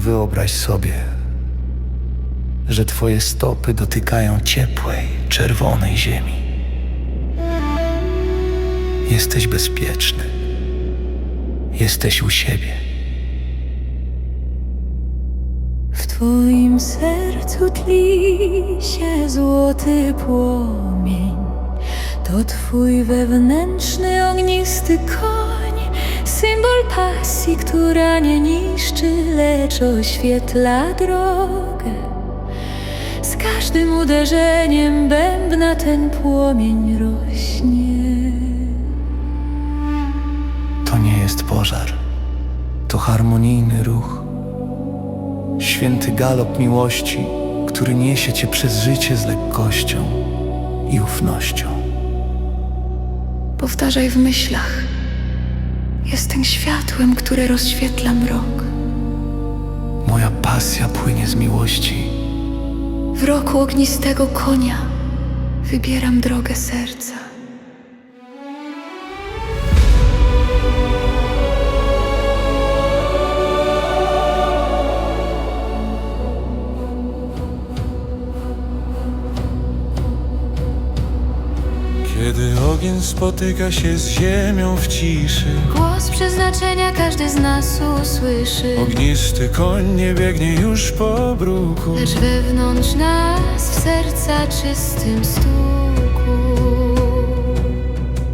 Wyobraź sobie, że twoje stopy dotykają ciepłej, czerwonej ziemi. Jesteś bezpieczny. Jesteś u siebie. W Twoim sercu tli się złoty płomień. To Twój wewnętrzny ognisty koń, pasji, która nie niszczy, lecz oświetla drogę. Z każdym uderzeniem bębna ten płomień rośnie. To nie jest pożar. To harmonijny ruch. Święty galop miłości, który niesie cię przez życie z lekkością i ufnością. Powtarzaj w myślach. Jestem światłem, które rozświetla mrok. Moja pasja płynie z miłości. W roku ognistego konia wybieram drogę serca. Kiedy ogień spotyka się z ziemią w ciszy Głos przeznaczenia każdy z nas usłyszy. Ognisty koń nie biegnie już po bruku Lecz wewnątrz nas w serca czystym stuku.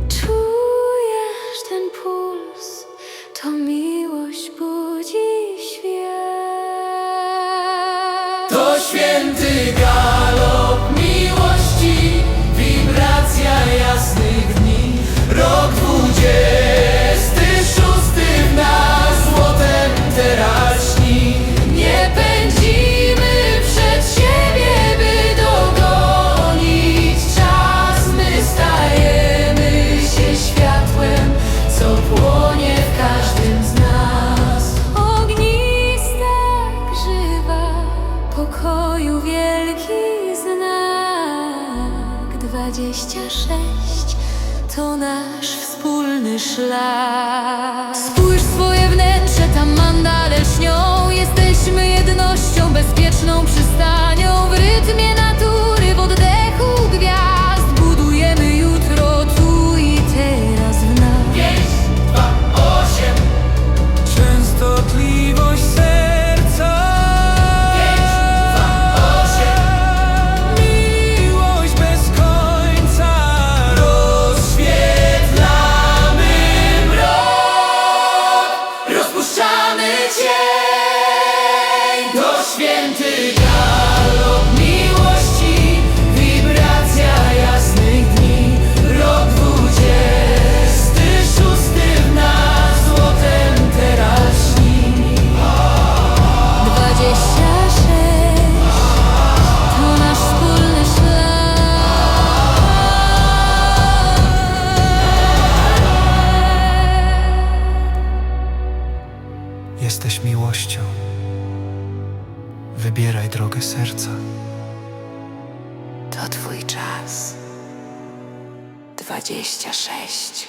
Czujesz ten puls, to miłość budzi świat. To święty galop Yes. Dwadzieścia sześć to nasz wspólny szlak. Spójrz swoje wnętrze, tam mandale śnią. Jesteśmy jednością, bezpieczną przystanią w rytmie natury, święty galop Wybieraj drogę serca. To twój czas. Dwadzieścia sześć.